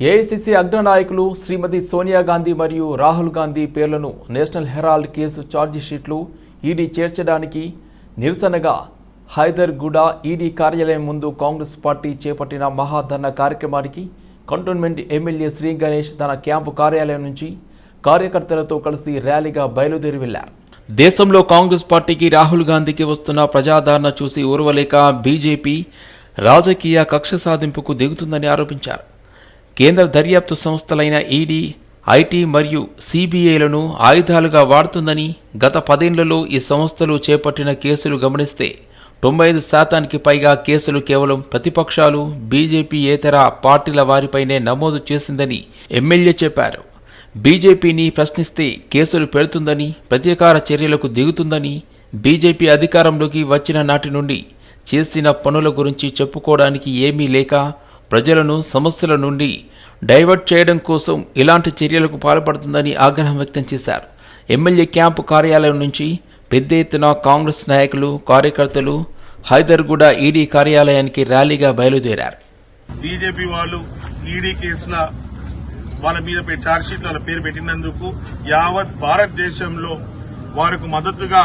AICC అగ్రనాయకులు శ్రీమతి సోనియా గాంధీ మరియు రాహుల్ గాంధీ పేర్లను నేషనల్ హెరాల్డ్ కేసు ఛార్జిషీట్లు ఈడీ చేర్చడానికి నిరసనగా హైదర్గూడ ఈడీ కార్యాలయం ముందు కాంగ్రెస్ పార్టీ చేపట్టిన మహాధర్ణ కార్యక్రమానికి కంటోన్మెంట్ ఎమ్మెల్యే శ్రీ గణేష్ తన క్యాంపు కార్యాలయం నుంచి కార్యకర్తలతో కలిసి ర్యాలీగా బయలుదేరి వెళ్ళారు దేశంలో కాంగ్రెస్ పార్టీకి రాహుల్ గాంధీకి వస్తున్న ప్రజాదరణ చూసి ఊర్వలేక బీజేపీ రాజకీయ కక్ష సాధింపుకు దిగుతుందని ఆరోపించారు. కేంద్ర దర్యాప్తు సంస్థలైన ఈడీ ఐటీ మరియు సిబిఐలను ఆయుధాలుగా వాడుతుందని గత పదేళ్ళలో ఈ సంస్థలు చేపట్టిన కేసులు గమనిస్తే తొంభై ఐదు శాతానికి పైగా కేసులు కేవలం ప్రతిపక్షాలు బీజేపీయేతర పార్టీల వారిపైనే నమోదు చేసిందని ఎమ్మెల్యే చెప్పారు. బీజేపీని ప్రశ్నిస్తే కేసులు పెడుతుందని ప్రతీకార చర్యలకు దిగుతుందని బీజేపీ అధికారంలోకి వచ్చిన నాటి నుండి చేసిన పనుల గురించి చెప్పుకోవడానికి ఏమీ లేక ప్రజలను సమస్యల నుండి డైవర్ట్ చేయడం కోసం ఇలాంటి చర్యలకు పాల్పడుతుందని ఆగ్రహం వ్యక్తం చేశారు. ఎమ్మెల్యే క్యాంపు కార్యాలయం నుంచి పెద్ద ఎత్తున కాంగ్రెస్ నాయకులు కార్యకర్తలు హైదర్గూడ ఈడీ కార్యాలయానికి ర్యాలీగా బయలుదేరారు. బీజేపీ వాళ్ళు ఈడీ కేసుల వాళ్ళ మీద పె- ఛార్జ్ షీట్ వాళ్ళ పేరు పెట్టినందుకు యావత్ భారతదేశంలో వారికి మద్దతుగా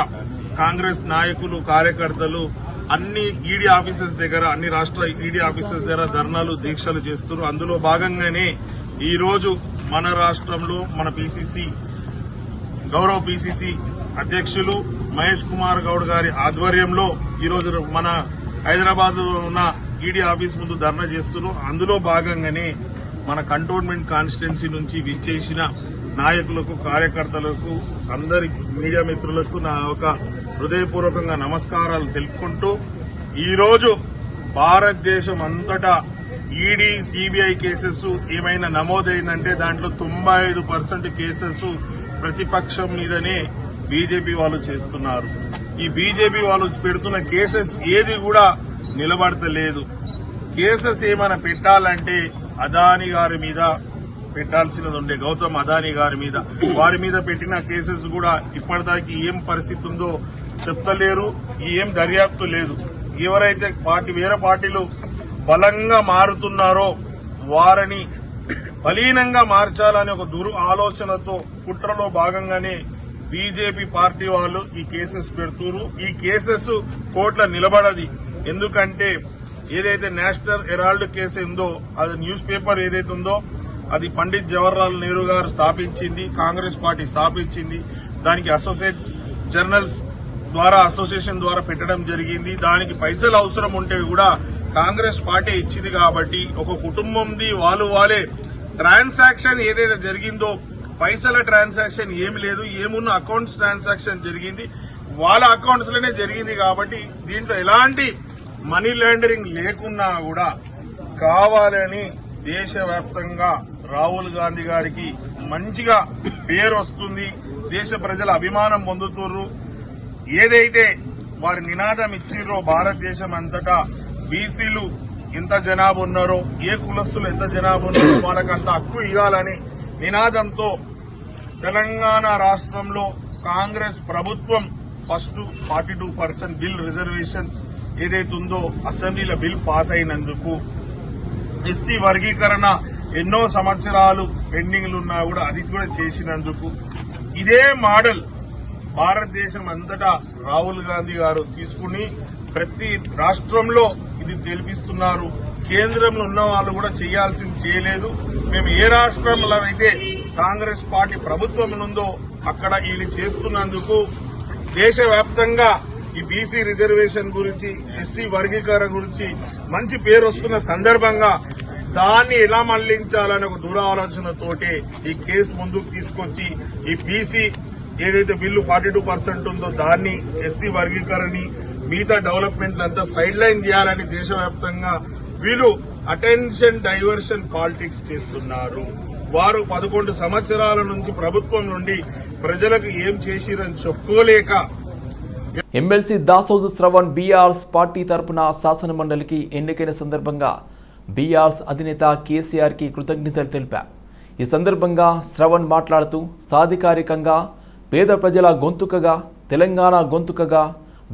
కాంగ్రెస్ నాయకులు కార్యకర్తలు అన్ని ఈడీ ఆఫీసెస్ దగ్గర అన్ని రాష్ట్ర ఈడీ ఆఫీసెస్ దగ్గర ధర్నాలు దీక్షలు చేస్తున్నారు. అందులో భాగంగానే ఈ రోజు మన రాష్ట్రంలో మన పిసిసి గౌరవ పిసిసి అధ్యక్షులు మహేష్ కుమార్ గౌడ్ గారి ఆధ్వర్యంలో ఈరోజు మన హైదరాబాద్లో ఉన్న ఈడీ ఆఫీస్ ముందు ధర్నా చేస్తున్నాం అందులో భాగంగానే మన కంటోన్మెంట్ కాన్స్టిట్యున్సీ నుంచి విచ్చేసిన నాయకులకు కార్యకర్తలకు అందరి మీడియా మిత్రులకు నా ఒక హృదయపూర్వకంగా నమస్కారాలు తెలుపుకుంటూ ఈరోజు భారతదేశం అంతటా ఈడీ సిబిఐ కేసెస్ ఏమైనా నమోదైందంటే దాంట్లో తొంభై ఐదు పర్సెంట్ కేసెస్ ప్రతిపక్షం మీదనే బీజేపీ వాళ్ళు చేస్తున్నారు. ఈ బీజేపీ వాళ్ళు పెడుతున్న కేసెస్ ఏది కూడా నిలబడతలేదు. కేసెస్ ఏమైనా పెట్టాలంటే అదాని గారి మీద పెట్టాల్సినది ఉండే. గౌతమ్ అదాని గారి మీద. వారి మీద పెట్టిన కేసెస్ కూడా ఇప్పటిదాకా ఏం పరిస్థితి ఉందో చెప్తలేరు ఏం దర్యాప్తు లేదు. ఎవరైతే పార్టీ వేరే పార్టీలు బలంగా మారుతున్నారో వారిని బలీనంగా మార్చాలనే ఒక దురు ఆలోచనతో కుట్రలో భాగంగానే బీజేపీ పార్టీ వాళ్ళు ఈ కేసెస్ పెడుతున్నారు ఈ కేసెస్ కోర్టులో నిలబడది. ఎందుకంటే ఏదైతే నేషనల్ హెరాల్డ్ కేసు ఉందో అది న్యూస్ పేపర్ ఏదైతే ఉందో అది పండిత్ జవహర్లాల్ నెహ్రూ గారు స్థాపించింది కాంగ్రెస్ పార్టీ స్థాపించింది. దానికి అసోసియేట్ జర్నల్స్ ద్వారా అసోసియేషన్ ద్వారా పెట్టడం జరిగింది. దానికి పైసలు అవసరం ఉంటే కూడా కాంగ్రెస్ పార్టీ ఇచ్చింది కాబట్టి ఒక కుటుంబంది వాళ్ళు వాళ్ళే ట్రాన్సాక్షన్ ఏదైతే జరిగిందో పైసల ట్రాన్సాక్షన్ ఏమి లేదు ఏమున్న అకౌంట్స్ ట్రాన్సాక్షన్ జరిగింది. వాళ్ళ అకౌంట్స్లోనే జరిగింది కాబట్టి దీంట్లో ఎలాంటి మనీ లాండరింగ్ లేకున్నా కూడా కావాలని దేశవ్యాప్తంగా రాహుల్ గాంధీ గారికి మంచిగా పేరు వస్తుంది. దేశ ప్రజల అభిమానం పొందుతున్నారు ఏదైతే వారి నినాదం ఇచ్చిర్రో భారతదేశం అంతటా బీసీలు ఎంత జనాభా ఉన్నారో ఏ కులస్తులు ఎంత జనాభా ఉన్నారో వాళ్ళకి అంత హక్కు ఇవ్వాలని నినాదంతో తెలంగాణ రాష్ట్రంలో కాంగ్రెస్ ప్రభుత్వం first forty two percent bill reservation ఏదైతే ఉందో అసెంబ్లీలో బిల్ పాస్ అయినందుకు ఎస్సీ వర్గీకరణ ఎన్నో సంవత్సరాలు పెండింగ్లు ఉన్నా కూడా అది కూడా చేసినందుకు ఇదే మోడల్ భారతదేశం అంతటా రాహుల్ గాంధీ గారు తీసుకుని ప్రతి రాష్ట్రంలో ఇది తెలిపిస్తున్నారు. కేంద్రంలో ఉన్న వాళ్ళు కూడా చేయాల్సింది చేయలేదు. మేము ఏ రాష్ట్రంలో అయితే కాంగ్రెస్ పార్టీ ప్రభుత్వం ఉందో అక్కడ వీళ్ళు చేస్తున్నందుకు దేశవ్యాప్తంగా ఈ బీసీ రిజర్వేషన్ గురించి ఎస్సీ వర్గీకరణ గురించి మంచి పేరు వస్తున్న సందర్భంగా దాన్ని ఎలా మళ్ళించాలనే ఒక దూర ఆలోచనతోటే ఈ కేసు ముందుకు తీసుకొచ్చి ఈ బీసీ ఏదైతే బిల్లు ఫార్టీ టూ పర్సెంట్ ఉందో దాన్ని ఎస్సీ వర్గీకరణని మిగతా డెవలప్మెంట్లంతా సైడ్ లైన్ చేయాలని దేశవ్యాప్తంగా వీళ్ళు అటెన్షన్ డైవర్షన్ పాలిటిక్స్ చేస్తున్నారు. వారు పదకొండు సంవత్సరాల నుంచి ప్రభుత్వం నుండి ప్రజలకు ఏం చేసిరని చెప్పుకోలేక MLC Dasoju Sravan BRS party తరపున శాసన మండలికి ఎన్నికైన సందర్భంగా బీఆర్స్ అధినేత కేసీఆర్కి కృతజ్ఞతలు తెలిపారు. ఈ సందర్భంగా శ్రవణ్ మాట్లాడుతూ సాధికారికంగా పేద ప్రజల గొంతుకగా తెలంగాణ గొంతుకగా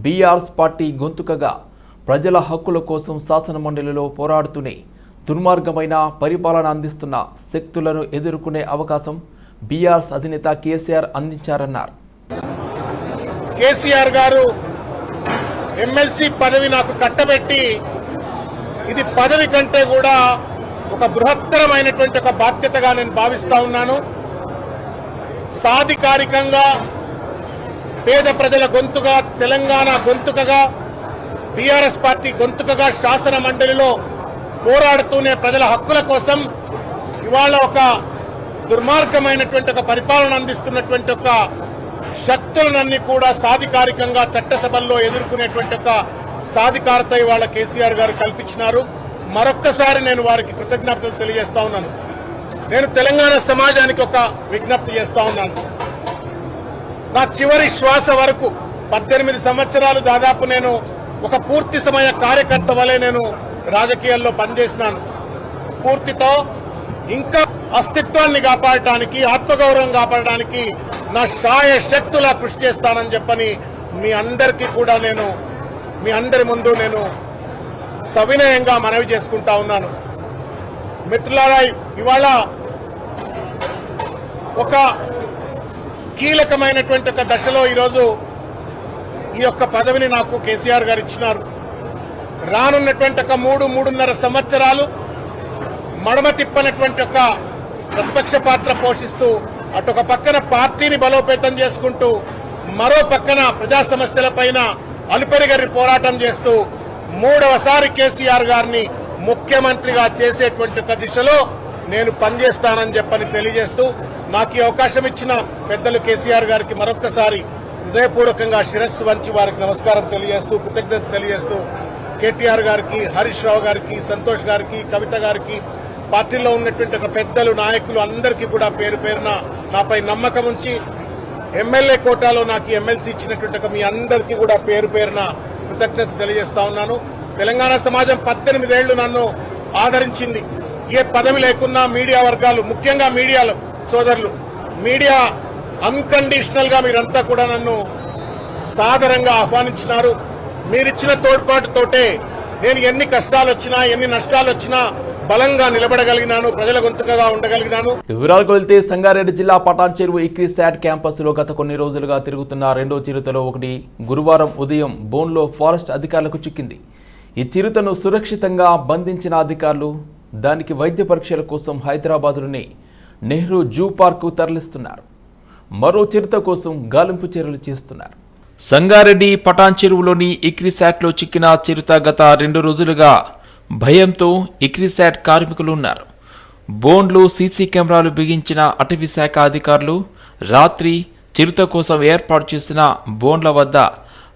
బీఆర్ఎస్ పార్టీ గొంతుకగా ప్రజల హక్కుల కోసం శాసనమండలిలో పోరాడుతూనే దుర్మార్గమైన పరిపాలన అందిస్తున్న శక్తులను ఎదుర్కొనే అవకాశం బీఆర్ఎస్ అధినేత కేసీఆర్ అందించారన్నారు. కేసీఆర్ గారు ఎమ్మెల్సీ పదవి నాకు కట్టబెట్టి ఇది పదవి కంటే కూడా ఒక బృహత్తరమైనటువంటి ఒక బాధ్యతగా నేను భావిస్తా ఉన్నాను. సాధికారికంగా పేద ప్రజల గొంతుగా తెలంగాణ గొంతుకగా బీఆర్ఎస్ పార్టీ గొంతుకగా శాసన మండలిలో పోరాడుతూనే ప్రజల హక్కుల కోసం ఇవాళ ఒక దుర్మార్గమైనటువంటి ఒక పరిపాలన అందిస్తున్నటువంటి ఒక శక్తులనన్నీ కూడా సాధికారికంగా చట్టసభల్లో ఎదుర్కొనేటువంటి ఒక సాధికారత ఇవాళ కేసీఆర్ గారు కల్పించినారు. మరొక్కసారి నేను వారికి కృతజ్ఞతలు తెలియజేస్తా ఉన్నాను. నేను తెలంగాణ సమాజానికి ఒక విజ్ఞప్తి చేస్తా ఉన్నాను. నా చివరి శ్వాస వరకు పద్దెనిమిది సంవత్సరాలు దాదాపు నేను ఒక పూర్తి సమయ కార్యకర్త వలె నేను రాజకీయాల్లో పనిచేసినాను. పూర్తితో ఇంకా అస్తిత్వాన్ని కాపాడటానికి ఆత్మగౌరవం కాపాడటానికి నా శాయ శక్తులా కృషి చేస్తానని చెప్పని మీ అందరికీ కూడా నేను మీ అందరి ముందు నేను సవినయంగా మనవి చేసుకుంటా ఉన్నాను. మిత్రులారా ఇవాళ ఒక కీలకమైనటువంటి ఒక దశలో ఈరోజు ఈ యొక్క పదవిని నాకు కేసీఆర్ గారు ఇచ్చినారు. రానున్నటువంటి ఒక మూడు మూడున్నర సంవత్సరాలు మడమ తిప్పనటువంటి ఒక ప్రతిపక్ష పాత్ర పోషిస్తూ అటు ఒక పక్కన పార్టీని బలోపేతం చేసుకుంటూ మరో పక్కన ప్రజా సమస్యలపైన అలుపెరిగరి పోరాటం చేస్తూ మూడవసారి కేసీఆర్ గారిని ముఖ్యమంత్రిగా చేసేటువంటి ఒక దిశలో నేను పనిచేస్తానని చెప్పని తెలియజేస్తూ నాకు ఈ అవకాశం ఇచ్చిన పెద్దలు కేసీఆర్ గారికి మరొక్కసారి హృదయపూర్వకంగా శిరస్సు వంచి వారికి నమస్కారం తెలియజేస్తూ కృతజ్ఞత తెలియజేస్తూ కేటీఆర్ గారికి హరీష్ రావు గారికి సంతోష్ గారికి కవిత గారికి పార్టీలో ఉన్నటువంటి ఒక పెద్దలు నాయకులు అందరికీ కూడా పేరు పేరున నాపై నమ్మకం ఉంచి ఎమ్మెల్యే కోటాలో నాకు ఎమ్మెల్సీ ఇచ్చినటువంటి ఒక మీ అందరికీ కూడా పేరు పేరున కృతజ్ఞత తెలియజేస్తా ఉన్నాను. తెలంగాణ సమాజం పద్దెనిమిదేళ్ళు నన్ను ఆదరించింది. ఏ పదవి లేకున్నా మీడియా వర్గాలు ముఖ్యంగా మీడియాలో సోదరులు మీడియా అన్కండిషనల్గా మీరంతా కూడా నన్ను సాదరంగా ఆహ్వానించినారు. మీరిచ్చిన తోడ్పాటుతోటే నేను ఎన్ని కష్టాలు వచ్చినా ఎన్ని నష్టాలు వచ్చినా బలంగా నిలబడగలిగినాను ప్రజల గొంతుకగా ఉండగలిగినాను. వివరాలకు వెళ్తే సంగారెడ్డి జిల్లా పటాన్ చెరువు ఇక్రీ శాట్ క్యాంపస్లో గత కొన్ని రోజులుగా తిరుగుతున్న రెండో చిరుతలో ఒకటి గురువారం ఉదయం బోన్లో ఫారెస్ట్ అధికారులకు చిక్కింది. ఈ చిరుతను సురక్షితంగా బంధించిన అధికారులు దానికి వైద్య పరీక్షల కోసం హైదరాబాద్లోని నెహ్రూ జూ పార్కు తరలిస్తున్నారు. మరో చిరుత కోసం గాలింపు చర్యలు చేస్తున్నారు. సంగారెడ్డి పటాన్ చెరువులోని ఇక్రిశాట్లో చిక్కిన చిరుత గత రెండు రోజులుగా భయంతో ఇక్రిశాట్ కార్మికులు ఉన్నారు. బోన్లు సీసీ కెమెరాలు బిగించిన అటవీ శాఖ అధికారులు రాత్రి చిరుత కోసం ఏర్పాటు చేసిన బోన్ల వద్ద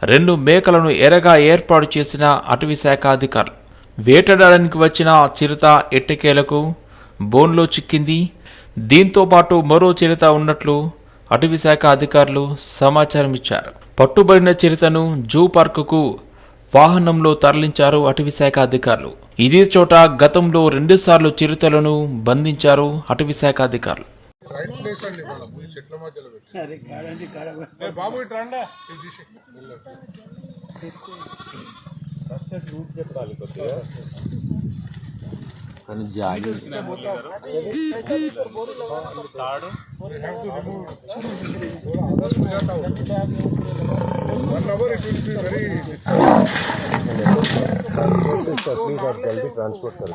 రెండు మేకలను ఎరగా ఏర్పాటు చేసిన అటవీ శాఖ అధికారులు. వేటాడడానికి వచ్చిన చిరుత ఎట్టకేలకు బోన్లో చిక్కింది దీంతో పాటు మరో చిరుత ఉన్నట్లు అటవీ శాఖ అధికారులు సమాచారం ఇచ్చారు పట్టుబడిన చిరుతను జూ పార్కుకు వాహనంలో తరలించారు అటవీ శాఖ అధికారులు ఇదే చోట గతంలో రెండుసార్లు చిరుతలను బంధించారు అటవీ శాఖ అధికారులు जल्दी ट्रांसपोर्ट कर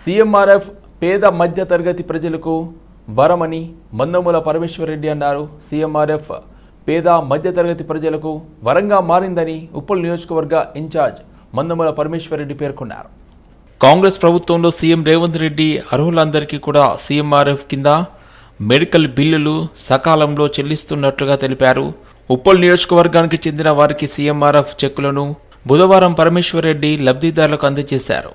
సిఎంఆర్ఎఫ్ పేద మధ్యతరగతి ప్రజలకు వరమని మందమూల పరమేశ్వర రెడ్డి అన్నారు. సిఎంఆర్ఎఫ్ పేద మధ్యతరగతి ప్రజలకు వరంగా మారిందని ఉప్పల్ నియోజకవర్గ ఇన్ఛార్జ్ మందముల పరమేశ్వరరెడ్డి పేర్కొన్నారు. కాంగ్రెస్ ప్రభుత్వంలో సీఎం రేవంత్ రెడ్డి అర్హులందరికీ కూడా సీఎంఆర్ఎఫ్ కింద మెడికల్ బిల్లులు సకాలంలో చెల్లిస్తున్నట్లుగా తెలిపారు. ఉప్పల్ నియోజకవర్గానికి చెందిన వారికి సీఎంఆర్ఎఫ్ చెక్కులను బుధవారం పరమేశ్వరరెడ్డి లబ్ధిదారులకు అందజేశారు.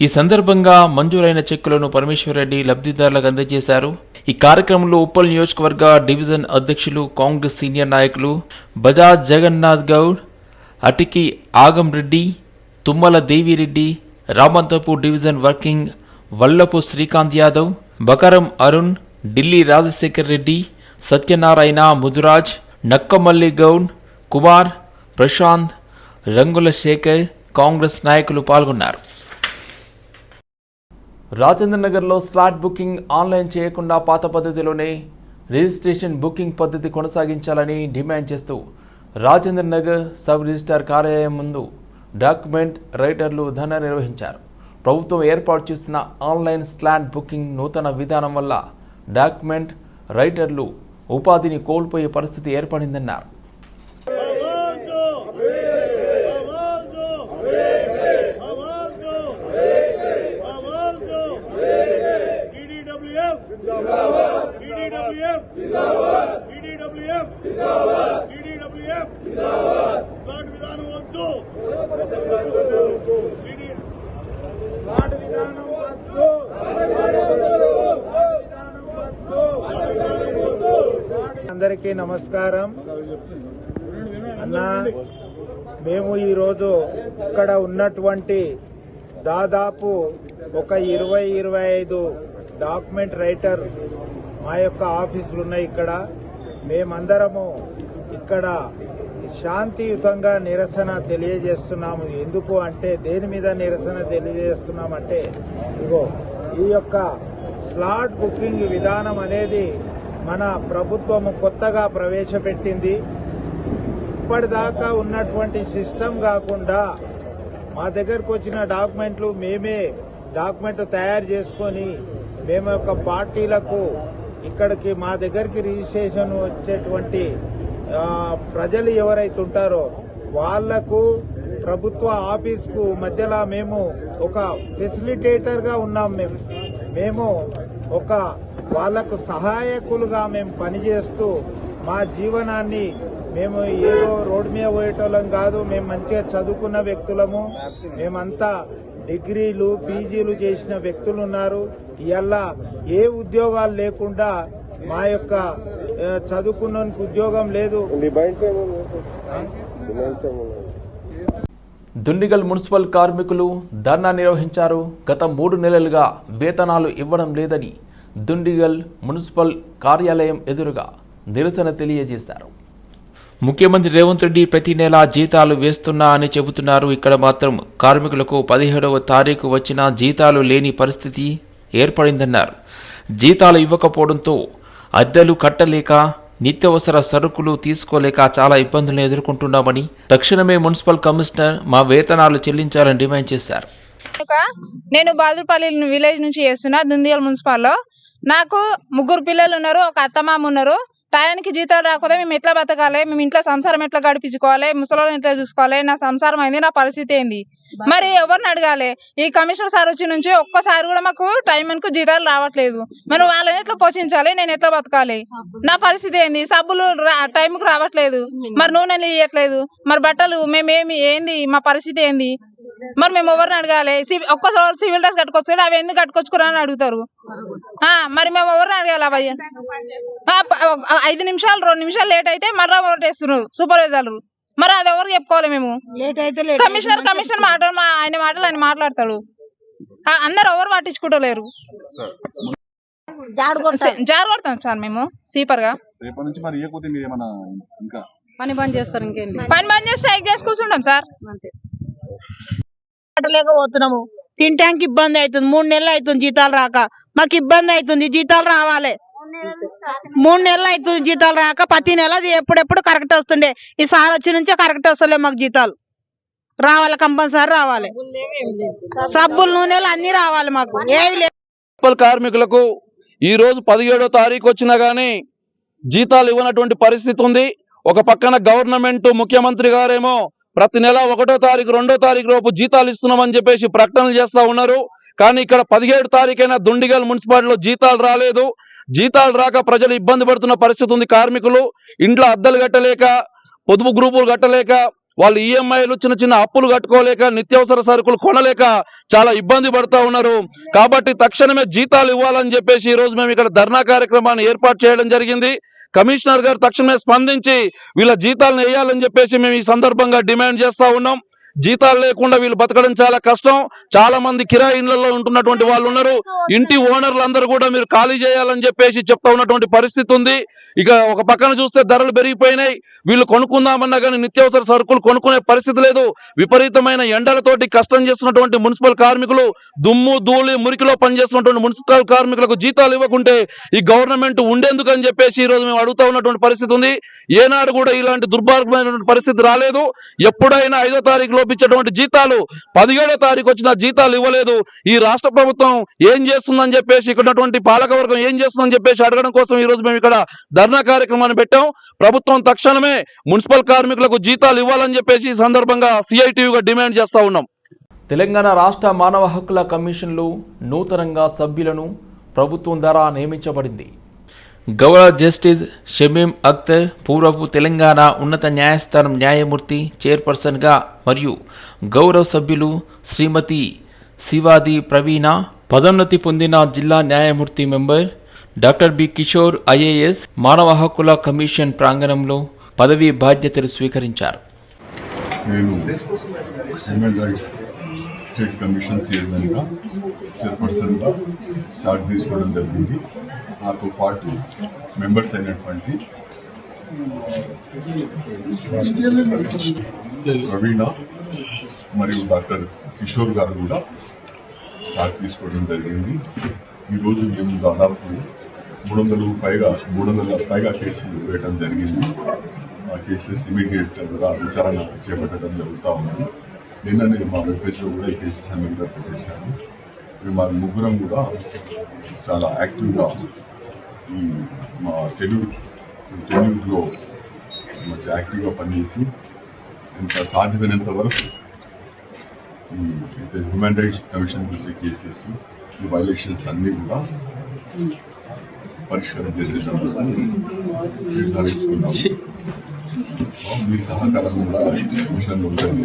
ఈ సందర్భంగా మంజూరైన చెక్కులను పరమేశ్వరరెడ్డి లబ్ధిదారులకు అందజేశారు. ఈ కార్యక్రమంలో ఉప్పల్ నియోజకవర్గ డివిజన్ అధ్యక్షులు కాంగ్రెస్ సీనియర్ నాయకులు బజాజ్ జగన్నాథ్ గౌడ్ అటికి ఆగం Reddy Tummala Devireddy Ramanthapur division working Vallapu Srikanth Yadav buckram Arun Delhi Rajasekhar Reddy Satyanarayana Mudiraj Nakkamalli Goud Kumar Prashanth Rangula Shekhar Congress నాయకులు పాల్గొన్నారు. రాజేంద్రనగర్లో స్లాట్ బుకింగ్ ఆన్లైన్ చేయకుండా పాత పద్ధతిలోనే రిజిస్ట్రేషన్ బుకింగ్ పద్ధతి కొనసాగించాలని డిమాండ్ చేస్తూ రాజేంద్ర నగర్ సబ్ రిజిస్ట్రార్ కార్యాలయం ముందు డాక్యుమెంట్ రైటర్లు ధర్నా నిర్వహించారు ప్రభుత్వం ఏర్పాటు చేసిన ఆన్లైన్ స్లాట్ బుకింగ్ నూతన విధానం వల్ల డాక్యుమెంట్ రైటర్లు ఉపాధిని కోల్పోయే పరిస్థితి ఏర్పడిందన్నారు విధానం వద్దు. విధానం వద్దు. అందరికీ నమస్కారం. అన్నా మేము ఈరోజు ఇక్కడ ఉన్నటువంటి దాదాపు ఒక ఇరవై ఇరవై ఐదు డాక్యుమెంట్ రైటర్ మా యొక్క ఆఫీసులు ఉన్నాయి ఇక్కడ. మేమందరము ఇక్కడ శాంతియుతంగా నిరసన తెలియజేస్తున్నాము. ఎందుకు అంటే దేని మీద నిరసన తెలియజేస్తున్నామంటే ఇగో ఈ యొక్క స్లాట్ బుకింగ్ విధానం అనేది మన ప్రభుత్వం కొత్తగా ప్రవేశపెట్టింది. ఇప్పటిదాకా ఉన్నటువంటి సిస్టమ్ కాకుండా మా దగ్గరకు వచ్చిన డాక్యుమెంట్లు మేమే డాక్యుమెంట్ తయారు చేసుకొని మేము యొక్క పార్టీలకు ఇక్కడికి మా దగ్గరికి రిజిస్ట్రేషన్ వచ్చేటువంటి ప్రజలు ఎవరైతే ఉంటారో వాళ్ళకు ప్రభుత్వ ఆఫీస్కు మధ్యలో మేము ఒక ఫెసిలిటేటర్గా ఉన్నాం మేము. మేము ఒక వాళ్ళకు సహాయకులుగా మేము పనిచేస్తూ మా జీవనాన్ని మేము ఏదో రోడ్డు మీద పోయేటోళ్ళం కాదు మేము మంచిగా చదువుకున్న వ్యక్తులము. మేమంతా డిగ్రీలు పీజీలు చేసిన వ్యక్తులు ఉన్నారు. ఇవల్ల ఏ ఉద్యోగాలు లేకుండా మా యొక్క చదువుకున్నోనికి ఉద్యోగం లేదు. దుండిగల్ మున్సిపల్ కార్మికులు ధర్నా నిర్వహించారు. గత మూడు నెలలుగా వేతనాలు ఇవ్వడం లేదని దుండిగల్ మున్సిపల్ కార్యాలయం ఎదురుగా నిరసన తెలియజేశారు. ముఖ్యమంత్రి రేవంత్ రెడ్డి ప్రతి నెల జీతాలు వేస్తున్నా అని చెబుతున్నారు. ఇక్కడ మాత్రం కార్మికులకు పదిహేడవ తారీఖు వచ్చిన జీతాలు లేని పరిస్థితి ఏర్పడిందన్నారు. జీతాలు ఇవ్వకపోవడంతో అద్దెలు కట్టలేక నిత్యవసర సరుకులు తీసుకోలేక చాలా ఇబ్బందులు ఎదుర్కొంటున్నామని తక్షణమే మున్సిపల్ కమిషనర్ మా వేతనాలు చెల్లించాలని డిమాండ్ చేశారు. నేను బాదుపల్లి విలేజ్ నుంచి చేస్తున్నా దుందియల్ మున్సిపాల్లో. నాకు ముగ్గురు పిల్లలు ఉన్నారు ఒక అత్తమామ ఉన్నారు. టయానికి జీతాలు రాకపోతే మేము ఎట్లా బతకాలి? మేము ఇంట్లో సంసారం ఎట్లా గడిపించుకోవాలి? ముసలోళ్ళని ఎట్లా చూసుకోవాలి? నా సంసారం అయింది నా పరిస్థితి ఏంది? మరి ఎవరిని అడగాలి? ఈ కమిషనర్ సార్ వచ్చి నుంచి ఒక్కసారి కూడా మాకు టైం అనుకు జీతాలు రావట్లేదు. మరి వాళ్ళని ఎట్లా పోషించాలి? నేను ఎట్లా బతకాలి? నా పరిస్థితి ఏంది? సబ్బులు రా- టైంకి రావట్లేదు. మరి నూనెలు ఇవ్వట్లేదు మరి బట్టలు మేమేమి ఏంది? మా పరిస్థితి ఏంది? మరి మేము ఎవరిని అడగాలి? ఒక్కసారి సివిల్ డ్రెస్ కట్టుకొచ్చాడు అవి ఎందుకు కట్టుకొచ్చుకురా అని అడుగుతారు. ఆ, మరి మేము ఎవరిని అడగాలి అవయ్య? ఐదు నిమిషాలు రెండు నిమిషాలు లేట్ అయితే మర్రా ఓటేస్తున్నారు సూపర్వైజర్లు. మరి అది ఎవరు చెప్పుకోవాలి మేము? కమిషనర్ కమిషనర్ మాటలు మా- ఆయన మాటలు ఆయన మాట్లాడతాడు. అందరు ఎవరు పట్టించుకుంటలేరు? జారు కొడతాం సార్ మేము సీపర్గా. పని బంద్ చేస్తారు ఇంకేం పని బంద్ చేసి స్ట్రైక్ చేసి కూర్చుంటాం సార్. లేకపోతున్నాము. తినటానికి ఇబ్బంది అవుతుంది. మూడు నెలలు అవుతుంది జీతాలు రాక. మాకు ఇబ్బంది అవుతుంది. జీతాలు రావాలి. మూడు నెలలు అవుతుంది జీతాలు రాక ప్రతి నెల అది ఎప్పుడెప్పుడు కరెక్ట్ వస్తుండే. ఈ సార్ వచ్చి నుంచే కరెక్ట్ వస్తలే మాకు జీతాలు. రావాలి కంపల్సరీ రావాలి. సబ్బులు నూనెలు అన్ని రావాలి మాకు. ఏవి లేవు కార్మికులకు ఈ రోజు పదిహేడో తారీఖు వచ్చినా గానీ జీతాలు ఇవ్వనటువంటి పరిస్థితి ఉంది. ఒక పక్కన గవర్నమెంట్ ముఖ్యమంత్రి గారేమో ప్రతి నెల ఒకటో తారీఖు రెండో తారీఖు లోపు జీతాలు ఇస్తున్నామని చెప్పేసి ప్రకటనలు చేస్తా ఉన్నారు. కానీ ఇక్కడ పదిహేడు తారీఖైన దుండిగల్ మున్సిపాలిటీలో జీతాలు రాలేదు. జీతాలు రాక ప్రజలు ఇబ్బంది పడుతున్న పరిస్థితి ఉంది. కార్మికులు ఇంట్లో అద్దెలు కట్టలేక పొదుపు గ్రూపులు కట్టలేక వాళ్ళు ఈఎంఐలు చిన్న చిన్న అప్పులు కట్టుకోలేక నిత్యావసర సరుకులు కొనలేక చాలా ఇబ్బంది పడుతూ ఉన్నారు. కాబట్టి తక్షణమే జీతాలు ఇవ్వాలని చెప్పేసి ఈ రోజు మేము ఇక్కడ ధర్నా కార్యక్రమాన్ని ఏర్పాటు చేయడం జరిగింది. కమిషనర్ గారు తక్షణమే స్పందించి వీళ్ళ జీతాలను వేయాలని చెప్పేసి మేము ఈ సందర్భంగా డిమాండ్ చేస్తా ఉన్నాం. జీతాలు లేకుండా వీళ్ళు బతకడం చాలా కష్టం. చాలా మంది కిరాయి ఇండ్లలో ఉంటున్నటువంటి వాళ్ళు ఉన్నారు. ఇంటి ఓనర్లు అందరూ కూడా మీరు ఖాళీ చేయాలని చెప్పేసి చెప్తా ఉన్నటువంటి పరిస్థితి ఉంది. ఇక ఒక పక్కన చూస్తే ధరలు పెరిగిపోయినాయి. వీళ్ళు కొనుక్కుందామన్నా కానీ నిత్యావసర సరుకులు కొనుక్కునే పరిస్థితి లేదు. విపరీతమైన ఎండలతోటి కష్టం చేస్తున్నటువంటి మున్సిపల్ కార్మికులు దుమ్ము ధూళి మురికిలో పనిచేస్తున్నటువంటి మున్సిపల్ కార్మికులకు జీతాలు ఇవ్వకుంటే ఈ గవర్నమెంట్ ఉండేందుకు అని చెప్పేసి ఈ రోజు మేము అడుగుతా ఉన్నటువంటి పరిస్థితి ఉంది. ఏనాడు కూడా ఇలాంటి దుర్భాగ్యమైనటువంటి పరిస్థితి రాలేదు. ఎప్పుడైనా ఐదో లోపించేటువంటి జీతాలు. పదిహేడో తారీఖు వచ్చిన జీతాలు ఇవ్వలేదు. ఈ రాష్ట్ర ప్రభుత్వం ఏం చేస్తుందని చెప్పేసి ఇక్కడ ఉన్నటువంటి పాలకవర్గం ఏం చేస్తుందని చెప్పేసి అడగడం కోసం ఈ రోజు మేము ఇక్కడ ధర్నా కార్యక్రమాన్ని పెట్టాం. ప్రభుత్వం తక్షణమే మున్సిపల్ కార్మికులకు జీతాలు ఇవ్వాలని చెప్పేసి ఈ సందర్భంగా సిఐటియుగా డిమాండ్ చేస్తా ఉన్నాం. తెలంగాణ రాష్ట్ర మానవ హక్కుల కమిషన్లు నూతనంగా సభ్యులను ప్రభుత్వం ద్వారా నియమించబడింది. గౌరవ జస్టిస్ షమీం అఖ్తర్ పూర్వపు తెలంగాణ ఉన్నత న్యాయస్థానం న్యాయమూర్తి చైర్పర్సన్గా మరియు గౌరవ సభ్యులు శ్రీమతి శివాది ప్రవీణ పదోన్నతి పొందిన జిల్లా న్యాయమూర్తి member doctor B Kishore IAS మానవ హక్కుల కమిషన్ ప్రాంగణంలో పదవీ బాధ్యతలు స్వీకరించారు. నేను స్టేట్ కమిషన్ చైర్మన్గా చైర్పర్సన్గా చార్జ్ తీసుకోవడం జరిగింది. నాతో పాటు మెంబర్స్ అయినటువంటి ప్రవీణ మరియు డాక్టర్ కిషోర్ గారు కూడా చార్జ్ తీసుకోవడం జరిగింది. ఈరోజు మేము దాదాపు మూడు వందలు పైగా మూడు వందల పైగా కేసులు వేయడం జరిగింది. ఆ కేసెస్ ఇమీడియట్ విచారణ చేపట్టడం జరుగుతూ ఉంది. నిన్న నేను మా వెబ్పేజ్లో కూడా ఈ కేసెస్ అన్ని కూడా పెట్టేశాను మేము మా ముగ్గురం కూడా చాలా యాక్టివ్గా మా తెలుగు తెలుగులో మంచి యాక్టివ్గా పనిచేసి ఎంత సాధ్యమైనంత వరకు ఈ హ్యూమన్ రైట్స్ కమిషన్ గురించి కేసెస్ ఈ వైలేషన్స్ అన్నీ కూడా పరిష్కారం చేసేటప్పుడు నిర్ధారించుకున్నాము. మీ సహకారం కూడా మిషన్ ఉంటుంది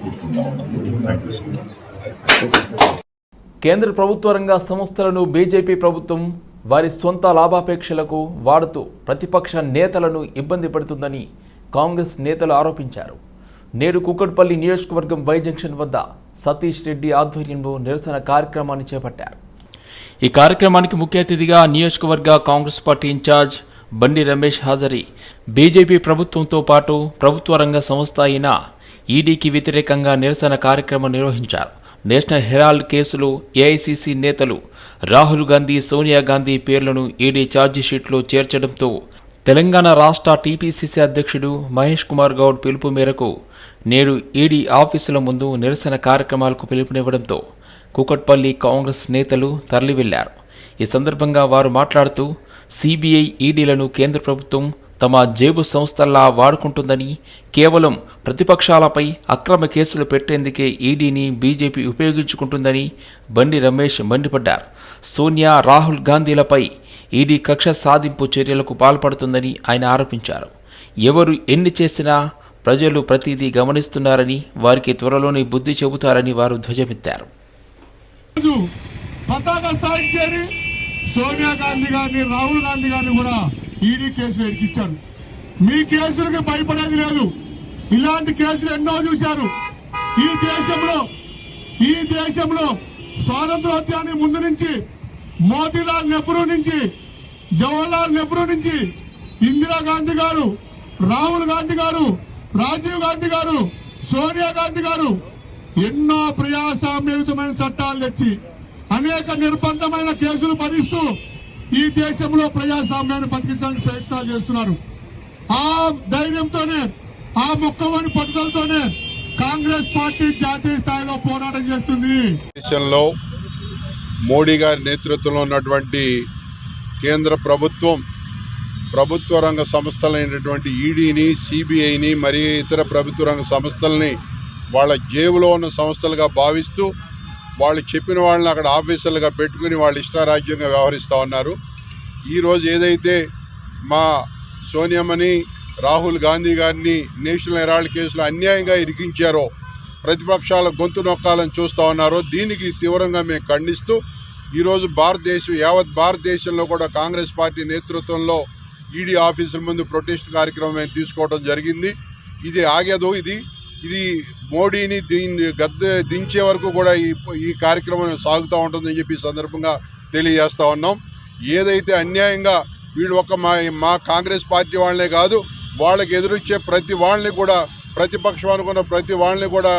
కోరుకుంటా ఉన్నాను థ్యాంక్ యూ సో మచ్ కేంద్ర ప్రభుత్వ రంగ సంస్థలను బీజేపీ ప్రభుత్వం వారి సొంత లాభాపేక్షలకు వాడుతూ ప్రతిపక్ష నేతలను ఇబ్బంది పెడుతుందని కాంగ్రెస్ నేతలు ఆరోపించారు. నేడు కుక్కట్పల్లి నియోజకవర్గం వై జంక్షన్ వద్ద సతీష్ రెడ్డి ఆధ్వర్యంలో నిరసన కార్యక్రమాన్ని చేపట్టారు. ఈ కార్యక్రమానికి ముఖ్య అతిథిగా నియోజకవర్గ కాంగ్రెస్ పార్టీ ఇన్ఛార్జ్ బండి రమేష్ హాజరీ. బీజేపీ ప్రభుత్వంతో పాటు ప్రభుత్వ రంగ సంస్థ అయిన ఈడీకి వ్యతిరేకంగా నిరసన కార్యక్రమం నిర్వహించారు. నేషనల్ హెరాల్డ్ కేసులు ఏఐసీసీ నేతలు రాహుల్ గాంధీ సోనియా గాంధీ పేర్లను ఈడీ ఛార్జిషీట్లో చేర్చడంతో తెలంగాణ రాష్ట్ర టీపీసీసీ అధ్యక్షుడు మహేష్ కుమార్ గౌడ్ పిలుపు మేరకు నేడు ఈడీ ఆఫీసుల ముందు నిరసన కార్యక్రమాలకు పిలుపునివ్వడంతో కూకట్పల్లి కాంగ్రెస్ నేతలు తరలివెళ్ళారు. ఈ సందర్భంగా వారు మాట్లాడుతూ సిబిఐ ఈడీలను కేంద్ర ప్రభుత్వం తమ జేబు సంస్థల్లా వాడుకుంటుందని కేవలం ప్రతిపక్షాలపై అక్రమ కేసులు పెట్టేందుకే ఈడీని బీజేపీ ఉపయోగించుకుంటుందని బండి రమేష్ మండిపడ్డారు. సోనియా రాహుల్ గాంధీలపై ఈడీ కక్ష సాధింపు చర్యలకు పాల్పడుతుందని ఆయన ఆరోపించారు. ఎవరు ఎన్ని చేసినా ప్రజలు ప్రతిదీ గమనిస్తున్నారని వారికి త్వరలోనే బుద్ధి చెబుతారని వారు ధ్వజమెత్తారు. సోనియా గాంధీ గారిని రాహుల్ గాంధీ గారిని కూడా ఈడీ కేసులు ఎక్కించారు మీ కేసులకు భయపడేది లేదు. ఇలాంటి కేసులు ఎన్నో చూశారు. ఈ దేశంలో ఈ దేశంలో స్వాతంత్రోద్యాన్ని ముందు నుంచి మోతీలాల్ నెహ్రూ నుంచి జవహర్లాల్ నెహ్రూ నుంచి ఇందిరాగాంధీ గారు రాహుల్ గాంధీ గారు రాజీవ్ గాంధీ గారు సోనియా గాంధీ గారు ఎన్నో ప్రజాస్వామ్యయుతమైన చట్టాలు తెచ్చి అనేక నిర్బంధమైన కేసులు భరిస్తూ ఈ దేశంలో ప్రజాస్వామ్యాన్ని బతికించడానికి ప్రయత్నాలు చేస్తున్నారు. ఆ ధైర్యంతోనే ఆ ముఖ్యమైన పట్టుదలతోనే కాంగ్రెస్ పార్టీ జాతీయ స్థాయిలో పోరాటం చేస్తుంది. దేశంలో మోడీ గారి నేతృత్వంలో ఉన్నటువంటి కేంద్ర ప్రభుత్వం ప్రభుత్వ రంగ సంస్థలైనటువంటి ఈడీని సిబిఐని మరియు ఇతర ప్రభుత్వ రంగ సంస్థల్ని వాళ్ళ జేబులో ఉన్న సంస్థలుగా భావిస్తూ వాళ్ళు చెప్పిన వాళ్ళని అక్కడ ఆఫీసర్లుగా పెట్టుకుని వాళ్ళు ఇష్టారాజ్యంగా వ్యవహరిస్తూ ఉన్నారు. ఈరోజు ఏదైతే మా సోనియామని రాహుల్ గాంధీ గారిని నేషనల్ హెరాల్డ్ కేసులో అన్యాయంగా ఇరికించారో ప్రతిపక్షాల గొంతు నొక్కాలని చూస్తూ ఉన్నారో. దీనికి తీవ్రంగా మేము ఖండిస్తూ ఈరోజు భారతదేశం యావత్ భారతదేశంలో కూడా కాంగ్రెస్ పార్టీ నేతృత్వంలో ఈడీ ఆఫీసుల ముందు ప్రొటెస్ట్ కార్యక్రమం తీసుకోవడం జరిగింది. ఇది ఆగదు ఇది ఇది మోడీని దీన్ని గద్దె దించే వరకు కూడా ఈ ఈ కార్యక్రమం సాగుతూ ఉంటుందని చెప్పి సందర్భంగా తెలియజేస్తూ ఉన్నాం. ఏదైతే అన్యాయంగా వీళ్ళు ఒక మా మా కాంగ్రెస్ పార్టీ వాళ్ళనే కాదు వాళ్ళకి ఎదురొచ్చే ప్రతి వాళ్ళని కూడా ప్రతిపక్షం అనుకున్న ప్రతి వాళ్ళని కూడా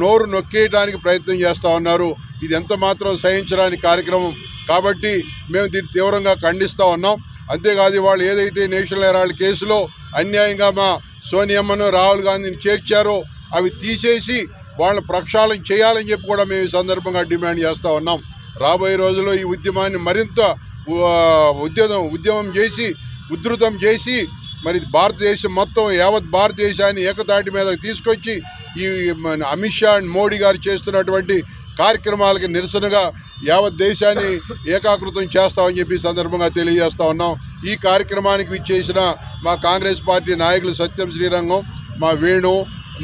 నోరు నొక్కేయడానికి ప్రయత్నం చేస్తూ ఉన్నారు. ఇది ఎంత మాత్రం సహించడానికి కార్యక్రమం. కాబట్టి మేము దీన్ని తీవ్రంగా ఖండిస్తూ ఉన్నాం. అంతేకాదు వాళ్ళు ఏదైతే నేషనల్ హెరాల్డ్ కేసులో అన్యాయంగా మా సోనియమ్మను రాహుల్ గాంధీని చేర్చారో అవి తీసేసి వాళ్ళని ప్రక్షాళన చేయాలని చెప్పి కూడా మేము ఈ సందర్భంగా డిమాండ్ చేస్తూ ఉన్నాం. రాబోయే రోజుల్లో ఈ ఉద్యమాన్ని మరింత ఉద్యమం ఉద్యమం చేసి ఉధృతం చేసి మరి భారతదేశం మొత్తం యావత్ భారతదేశాన్ని ఏకతాటి మీద తీసుకొచ్చి ఈ మన అమిత్ షా అండ్ మోడీ గారు చేస్తున్నటువంటి కార్యక్రమాలకి నిరసనగా యావత్ దేశాన్ని ఏకాకృతం చేస్తామని చెప్పి సందర్భంగా తెలియజేస్తా ఉన్నాం. ఈ కార్యక్రమానికి విచ్చేసిన మా కాంగ్రెస్ పార్టీ నాయకులు సత్యం శ్రీరంగం మా వేణు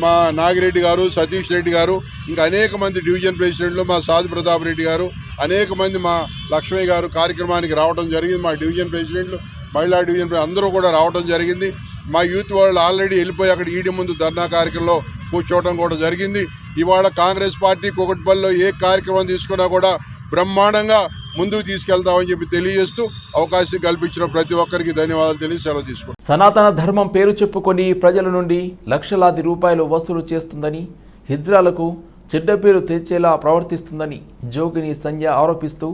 మా నాగిరెడ్డి గారు సతీష్ రెడ్డి గారు ఇంకా అనేక మంది డివిజన్ ప్రెసిడెంట్లు మా సాధు ప్రతాప్ రెడ్డి గారు అనేక మంది మా లక్ష్మయ్య గారు కార్యక్రమానికి రావడం జరిగింది. మా డివిజన్ ప్రెసిడెంట్లు మహిళా డివిజన్ అందరూ కూడా రావడం జరిగింది. మా యూత్ వాళ్ళు ఆల్రెడీ వెళ్ళిపోయి అక్కడ ఈడి ముందు ధర్నా కార్యక్రమంలో కూర్చోవడం కూడా జరిగింది. ఇవాళ కాంగ్రెస్ పార్టీ కుకట్పల్లిలో ఏ కార్యక్రమం తీసుకున్నా కూడా బ్రహ్మాండంగా ముందుకు తీసుకెళ్తామని చెప్పి తెలియజేస్తూ అవకాశం కల్పించిన ప్రతి ఒక్కరికి ధన్యవాదాలు తెలియ సెలవు తీసుకుంటాం సనాతన ధర్మం పేరు చెప్పుకొని ప్రజల నుండి లక్షలాది రూపాయలు వసూలు చేస్తుందని హిజ్రాలకు చెడ్డ పేరు తెచ్చేలా ప్రవర్తిస్తుందని జోగిని సంధ్య ఆరోపిస్తూ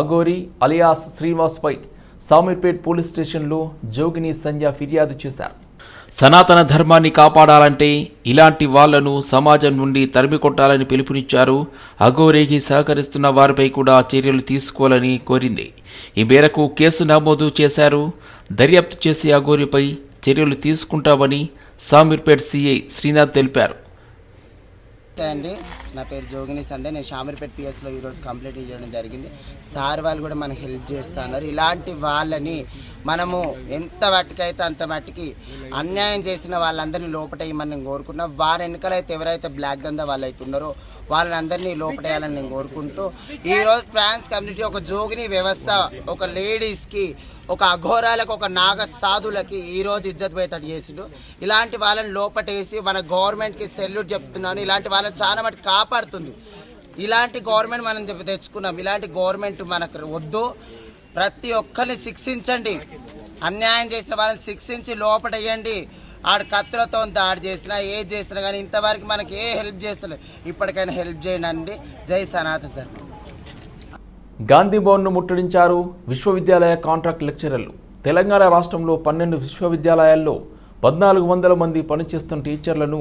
అగోరి అలియాస్ శ్రీనివాస్పై సామీర్పేట్ పోలీస్ స్టేషన్లో జోగిని సంధ్య ఫిర్యాదు చేశారు. సనాతన ధర్మాన్ని కాపాడాలంటే ఇలాంటి వాళ్ళను సమాజం నుండి తరిమి కొట్టాలని పిలుపునిచ్చారు. అఘోరేకి సహకరిస్తున్న వారిపై కూడా చర్యలు తీసుకోవాలని కోరింది. ఈ మేరకు కేసు నమోదు చేశారు. దర్యాప్తు చేసి అఘోరిపై చర్యలు తీసుకుంటామని సామీర్పేట్ సిఐ శ్రీనాథ్ తెలిపారు. నా పేరు జోగిని సందే నేను షామీర్పేట్ పిఎస్లో ఈరోజు కంప్లీట్ చేయడం జరిగింది. సార్ వాళ్ళు కూడా మనకు హెల్ప్ చేస్తున్నారు. ఇలాంటి వాళ్ళని మనము ఎంత మట్టుకైతే అంత మట్టుకి అన్యాయం చేసిన వాళ్ళందరినీ లోపటేయమని ఇవ్వమని కోరుకున్నాం. వారి వెనుకలైతే ఎవరైతే బ్లాక్ దందా వాళ్ళు అయితే ఉన్నారో వాళ్ళందరినీ లోపడేయాలని నేను కోరుకుంటూ ఈరోజు ట్రాన్స్ కమ్యూనిటీ ఒక జోగిని వ్యవస్థ ఒక లేడీస్కి ఒక అఘోరాలకు ఒక నాగ సాధులకి ఈరోజు ఇజ్జత్ పోయేటట్టు చేసిండు. ఇలాంటి వాళ్ళని లోపటేసి మన గవర్నమెంట్కి సెల్యూట్ చెప్తున్నాను. ఇలాంటి వాళ్ళని చాలా మటు కాపాడుతుంది. ఇలాంటి గవర్నమెంట్ మనం తెచ్చుకున్నాం. ఇలాంటి గవర్నమెంట్ మనకు వద్దు. ప్రతి ఒక్కరిని శిక్షించండి. అన్యాయం చేసిన వాళ్ళని శిక్షించి లోపటేయండి. ఆడు కత్తులతో దాడి చేసినా ఏ చేసినా కానీ ఇంతవరకు మనకి ఏ హెల్ప్ చేస్తలేదు. ఇప్పటికైనా హెల్ప్ చేయండి జై సనాతన ధర్మం. గాంధీ భవన్ను ముట్టడించారు విశ్వవిద్యాలయ కాంట్రాక్ట్ లెక్చరర్లు. తెలంగాణ రాష్ట్రంలో పన్నెండు విశ్వవిద్యాలయాల్లో పద్నాలుగు వందల మంది పనిచేస్తున్న టీచర్లను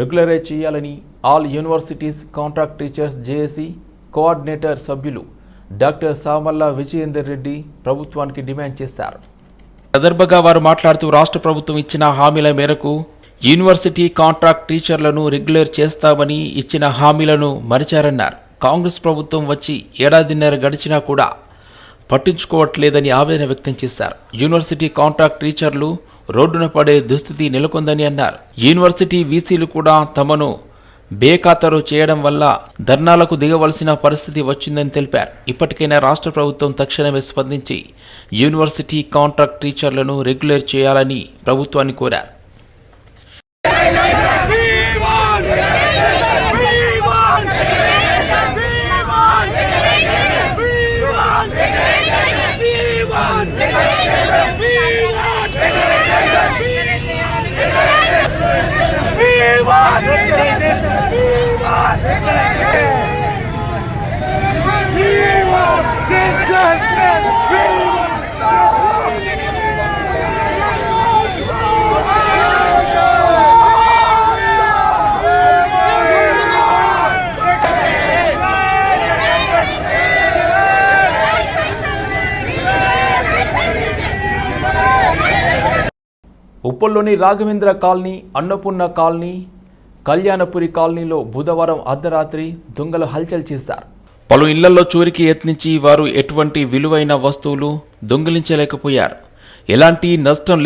రెగ్యులరైజ్ చేయాలని All Universities Contract Teachers JAC coordinator సభ్యులు డాక్టర్ సామల్ల విజయేందర్ రెడ్డి ప్రభుత్వానికి డిమాండ్ చేశారు. సందర్భంగా వారు మాట్లాడుతూ రాష్ట్ర ప్రభుత్వం ఇచ్చిన హామీల మేరకు యూనివర్సిటీ కాంట్రాక్ట్ టీచర్లను రెగ్యులర్ చేస్తామని ఇచ్చిన హామీలను మరిచారన్నారు. కాంగ్రెస్ ప్రభుత్వం వచ్చి ఏడాదిన్నర గడిచినా కూడా పట్టించుకోవట్లేదని ఆవేదన వ్యక్తం చేశారు. యూనివర్సిటీ కాంట్రాక్ట్ టీచర్లు రోడ్డున పడే దుస్థితి నెలకొందని అన్నారు. యూనివర్సిటీ వీసీలు కూడా తమను బేఖాతరు చేయడం వల్ల ధర్నాలకు దిగవలసిన పరిస్థితి వచ్చిందని తెలిపారు. ఇప్పటికైనా రాష్ట్ర ప్రభుత్వం తక్షణమే స్పందించి యూనివర్సిటీ కాంట్రాక్ట్ టీచర్లను రెగ్యులర్ చేయాలని ప్రభుత్వాన్ని కోరారు ఉప్పల్లోని రాఘవేంద్ర కాలనీ అన్నపూర్ణ కాలనీ కళ్యాణపురి కాలనీలో బుధవారం అర్ధరాత్రి దొంగలు హల్చల్ చేశారు. పలు ఇళ్ళలో చోరికి యత్నించి వారు ఎటువంటి విలువైన వస్తువులు దొంగిలించలేకపోయారు. ఎలాంటి నష్టం